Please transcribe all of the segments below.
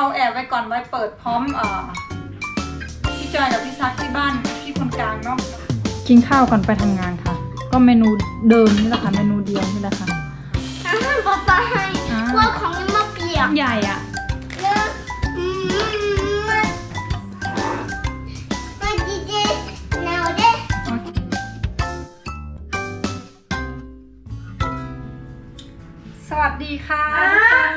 เอาแอบไว้ก่อนไว้เปิดพร้อมเอ่อพี่จอยกับพี่ซักที่บ้านพี่คนกลางเนาะกินข้าวก่อนไปทำงานค่ะ ก็เมนูเดิมนี่แหละค่ะเมนูเดียวนี่แหละค่ะ อาหารป๊าป๊าให้อ่าว่าของมันมาเปียกใหญ่อะเนอะอืมมามาดีเจหนาวเด้สวัสดีค่ะทุกคนอ้า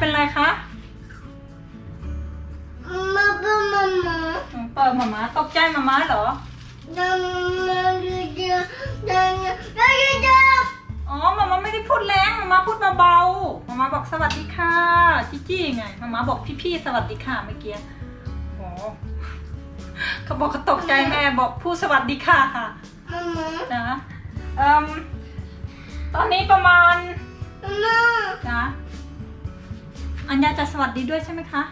เป็นไรคะมาเป็นมามาอืมเปิดหมาม้าตกใจหมาม้าเหรอดังมาดีเจดังดังดีเจอ๋อหมาม้าไม่ได้พูดแรงหมาม้าพูดเบาๆหมาม้าบอกสวัสดีค่ะจิจี้ไงหมาม้าบอกพี่ๆสวัสดีค่ะเมื่อกี้โอ้เขาบอกเขาตกใจแม่บอกพูดสวัสดีค่ะค่ะมามานะเอ่มตอนนี้ประมาณมานะ อัญญาจะสวัสดีด้วยใช่ไหมคะ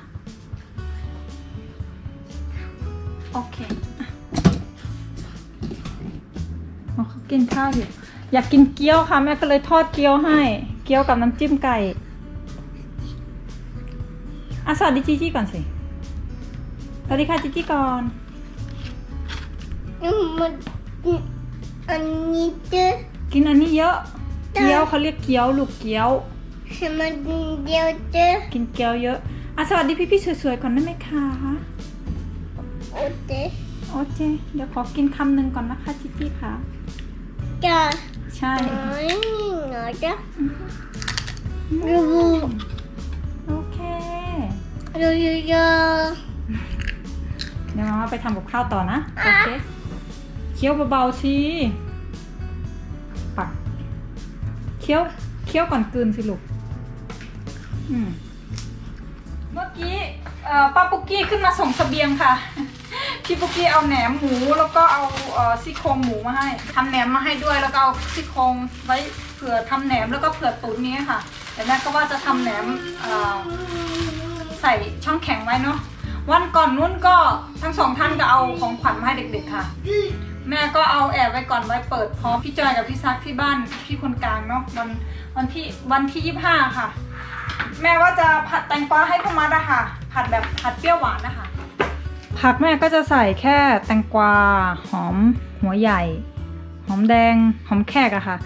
โอเคอะอ๋อเขากินข้าวอยู่ อยากกินเกี๊ยวค่ะ แม่ก็เลยทอดเกี๊ยวให้ เกี๊ยวกับน้ำจิ้มไก่อะสวัสดีจีจี้ก่อนสิ สวัสดีค่ะจีจี้ก่อนมาอันนี้เจกินอันนี้เยอะ เกี๊ยวเขาเรียกเกี๊ยวลูกเกี๊ยว มาเดียวเจกินเกี๊ยวเยอะอะสวัสดีพี่ๆสวยๆก่อนได้ไหมคะโอเคโอเคเดี๋ยวขอกินคำหนึ่งก่อนนะคะจิจี้ค่ะจ้าใช่น้อยหน่อยจ้ะอืมโอเค ดูดูดูเดี๋ยวมามาไปทำกับข้าวต่อนะ โอเค เคี้ยวเบาๆสิปักเคี้ยวเคี้ยวก่อนกลืนสิลูก อืมเมื่อกี้เอ่อป้าปุกกี้ขึ้นมาส่งเสบียงค่ะ พี่ปุกกี้เอาแหนมหมูแล้วก็เอาเอ่อซี่โครงหมูมาให้ทำแหนมมาให้ด้วยแล้วก็เอาซี่โครงไว้เผื่อทำแหนมแล้วก็เผื่อตุ๋นนี้ค่ะแต่แม่ก็ว่าจะทำแหนมเอ่อ ใส่ช่องแข็งไว้เนาะวันก่อนนู้นก็ทั้งสองท่านก็เอาของขวัญมาให้เด็กๆค่ะ แม่ก็เอาแอบไว้ก่อนไว้เปิดพร้อมพี่จอยกับพี่ซักที่บ้านพี่คนกลางเนาะวันวันที่วันที่ยี่ห้าค่ะ แม่ว่าจะผัดแตงกวาให้พ่อมัดอะค่ะ ผัดแบบผัดเปรี้ยวหวานนะคะผักแม่ก็จะใส่แค่แตงกวาหอมหัวใหญ่ หอมแดงหอมแขกอะค่ะ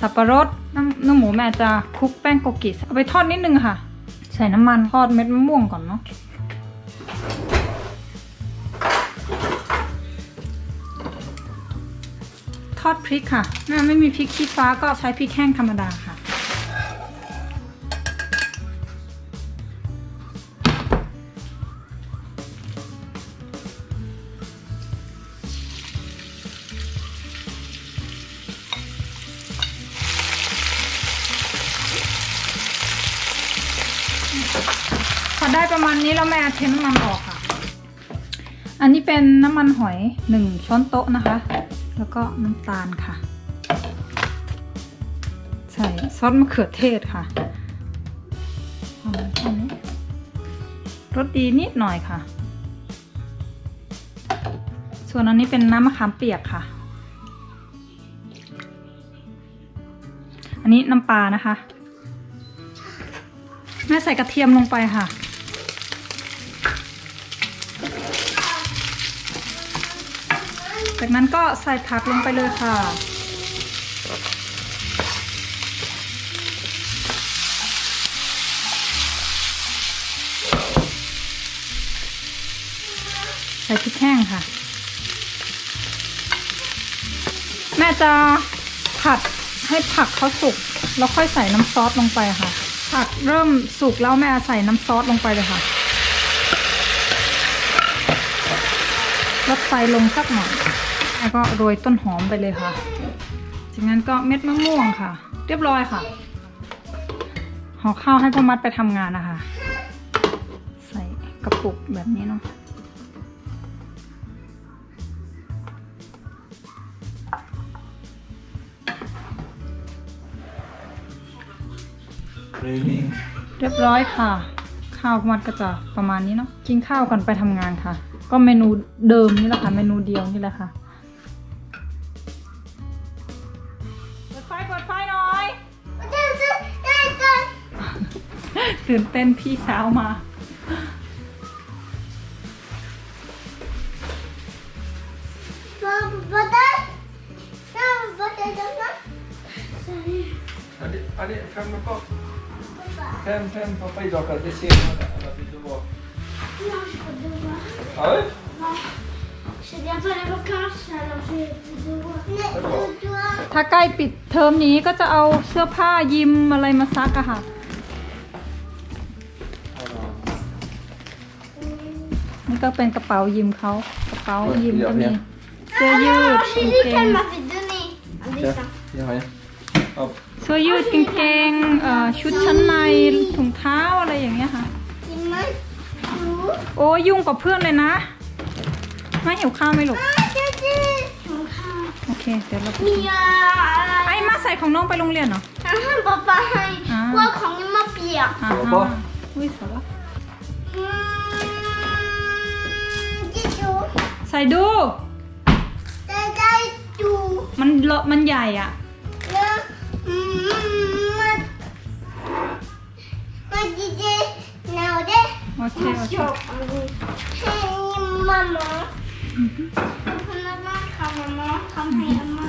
สับปะรดน้ำเนื้อหมูแม่จะคลุกแป้งโกกิเอาไปทอดนิดนึงค่ะ ใส่น้ำมันทอดเม็ดมะม่วงก่อนเนาะทอดพริกค่ะแม่ไม่มีพริกชี้ฟ้าก็ใช้พริกแห้งธรรมดาค่ะ อได้ประมาณนี้แล้วแม่เทน้ำมันออกค่ะ อันนี้เป็นน้ำมันหอยหนึ่งช้อนโต๊ะนะคะ แล้วก็น้ำตาลค่ะ ใส่ซอสมะเขือเทศค่ะอามาแค่นี้รสดีนิดหน่อยค่ะ ส่วนอันนี้เป็นน้ำมะขามเปียกค่ะ อันนี้น้ำปลานะคะ แม่ใส่กระเทียมลงไปค่ะ จากนั้นก็ใส่ผักลงไปเลยค่ะ ใส่พริกแห้งค่ะ แม่จะผัดให้ผักเขาสุก แล้วค่อยใส่น้ำซอสลงไปค่ะ ผักเริ่มสุกแล้วแม่ใส่น้ำซอสลงไปเลยค่ะลดไฟลงสักหน่อย แล้วก็โรยต้นหอมไปเลยค่ะ จากนั้นก็เม็ดมะม่วงค่ะ เรียบร้อยค่ะห่อข้าวให้พ่อมัดไปทำงานนะคะ ใส่กระปุกแบบนี้เนาะ Raining. เรียบร้อยค่ะ ข้าวพ่อมัดก็จะประมาณนี้เนาะกินข้าวก่อนไปทำงานค่ะ ก็เมนูเดิมนี่แหละค่ะ เมนูเดียวนี่แหละค่ะ ตื่นเต้นพี่สาวมาบัตเตอร์น้ำบัตเตอร์จังนะอันนี้อันนี้แฟมก็แฟมแฟมพ่อไปดอกกันได้เชียร์นะเราไปดูบ่เอ้ย ถ้าใกล้ปิดเทอมนี้ก็จะเอาเสื้อผ้ายิมอะไรมาซักอะค่ะ ก็เป็นกระเป๋ายิมเขากระเป๋ายิมก็มีเสื้อยืด Ah, กาง j'ai เก dit ง qu'elle m'avait donné un Tiens, dessin. il y a rien. Hop. เสื้อยืดกางเกงเอ่อชุดชั้นในถุงเท้าอะไรอย่างเงี้ยค่ะ Il m'a tout. โอ้ยุ่งกับเพื่อนเลยนะ ไม่หิวข้าวไหมลูก Ah, j'ai dit. Ah, โอเค เดี๋ยวเราไป Mais euh. ไอ้มาใส่ของน้องไปโรงเรียนเหรอ Ah, papa, Ah. quoi quand il m'a pire อ่าเอาปะอุ้ยสวยละ Dis ใส่ดู ได้ได้ดูมันเลมันใหญ่อะมมันมันจะได้หนาเได้โอเคโอเค ให้มาหมอขอมากๆมามาทำให้มา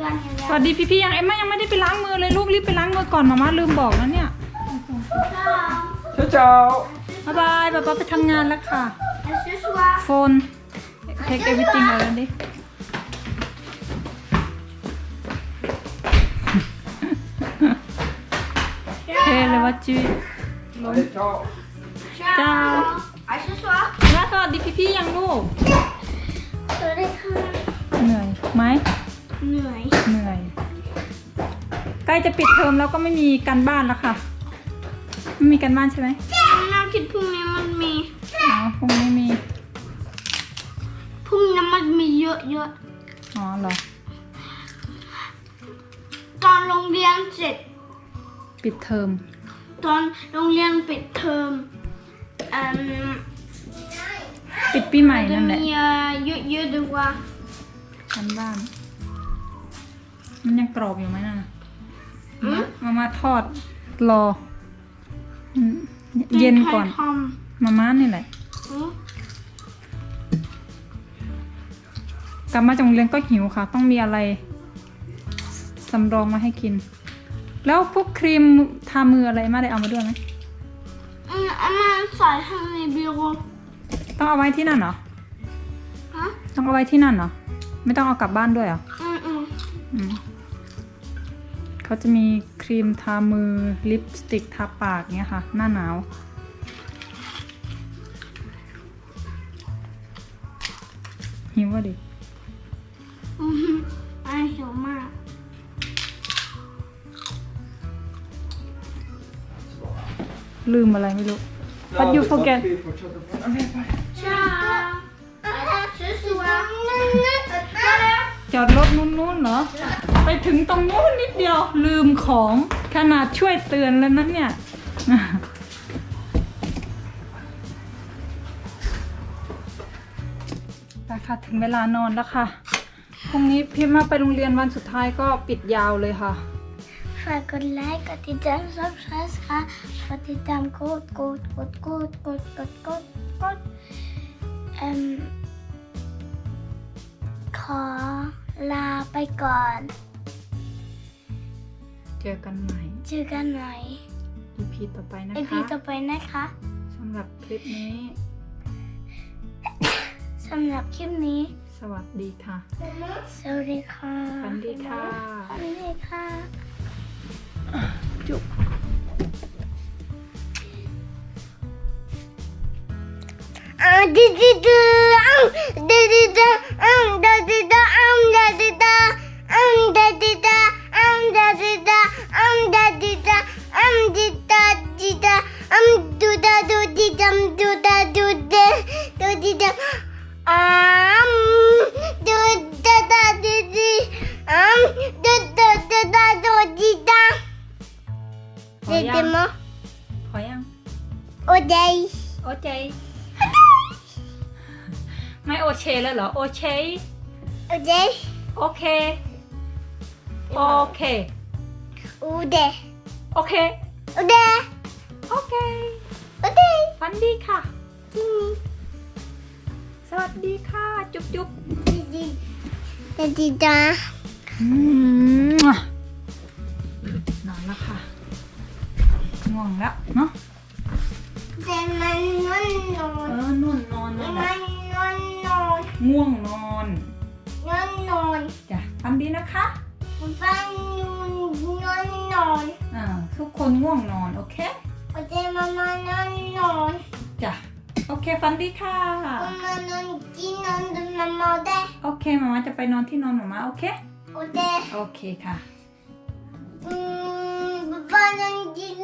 ร้อนอยู่สวัสดีพี่พี่ๆยังเอ็มยังไม่ได้ไปล้างมือเลยลูกรีบไปล้างมือก่อนมาม่าลืมบอกนะเนี่ยเจ้าเจ้า บ๊ายบายป๊าป๊าไปทำงานแล้วค่ะโฟน take everything อะไรดิเท่เลยว่าจี Allez, ciao Ciao. À ce soir. แล้วสวัสดีพี่ๆยังลูก Sorry, เหนื่อยไหมเหนื่อยเหนื่อยใกล้จะปิดเทอมแล้วก็ไม่มีการบ้านแล้วค่ะ ไม่มีการบ้านใช่ไหมน้ำคิดพรุ่งนี้มันมี อ๋อคงไม่มี พรุ่งนี้มันมีเยอะเยอะอ๋อเหรอ ๆ ตอนโรงเรียนเสร็จ ปิดเทอม ตอนโรงเรียนปิดเทอมอืมปิดปีใหม่จะนั่นแหละมีเอ่อเยอะๆดีกว่าการบ้าน มันยังกรอบอยู่ไหมน่ะอืม มามาทอดรออืมเย็นก่อนใครทมาม่านี่แหละำอืม กลับมาจากโรงเรียนก็หิวค่ะ ต้องมีอะไรสำรองมาให้กิน แล้วพวกครีมทามืออะไรมาได้เอามาด้วยไหมอืมเอามาใส่ข้างในบิโรต้องเอาไว้ที่นั่นเหรอฮะต้องเอาไว้ที่นั่นเหรอไม่ต้องเอากลับบ้านด้วยเหรออืมอืมอืมเขาจะมีครีมทามือลิปสติกทาปากเงี้ยค่ะ หน้าหนาวหิวอะดิ ลืมอะไรไม่รู้ But you forget. Allez, bye. ช้า ce soir จอดรถนู้นๆเหรอ ไปถึงตรงนู้นนิดเดียวลืมของขนาดช่วยเตือนแล้วนั้นเนี่ยไปค่ะถึงเวลานอนแล้วค่ะ พรุ่งนี้พี่มาไปโรงเรียนวันสุดท้ายก็ปิดยาวเลยค่ะ ฝากกดไลค์ กดติดตามซับสไครต์ค่ะกดติดตามกดกดกดกดกดกดกดกดเอ่มขอลาไปก่อน เจอกันใหม่ เจอกันใหม่ EP ต่อไปนะไอพีคะต่อไปนะคะสำหรับคลิปนี้ สำหรับคลิปนี้ สวัสดีค่ะ สวัสดีค่ะฝันดีค่ะฝันดีค่ะ Yok. Ah! แล้วเหรอ โอเค O day, โอเค โอเค o day, โอเค o day. โอเคโอเคฝันดีค่ะที่นี่สวัสดีค่ะ จุ๊บจุ๊บดีดีดีดีจ้าอืมนอนแล้วค่ะ ง่วงแล้วเนาะแต่มันนอนนอเอนอนุ่นนอนมันั่นแหละน นอนนอนง่วงนอน นอนนอนจ้ะฝันดีนะคะฟันนอนนอนอ่าทุกคนง่วงนอน โอเค โอเคมามานอนนอนจ้ะโอเคฝันดีค่ะมามานอนกินนอนดูมามาได้โอเคมามาจะไปนอนที่นอนหมามาโอเคโอเคโอเคค่ะอืมป๊าป๊านอนกินนอนดู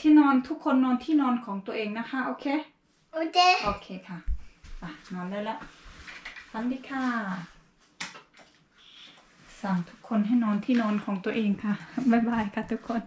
ที่นอนทุกคนนอนที่นอนของตัวเองนะคะ โอเค โอเค โอเคค่ะไปนอนได้แล้วฝันดีค่ะ สั่งทุกคนให้นอนที่นอนของตัวเองค่ะ บ๊ายบายค่ะทุกคน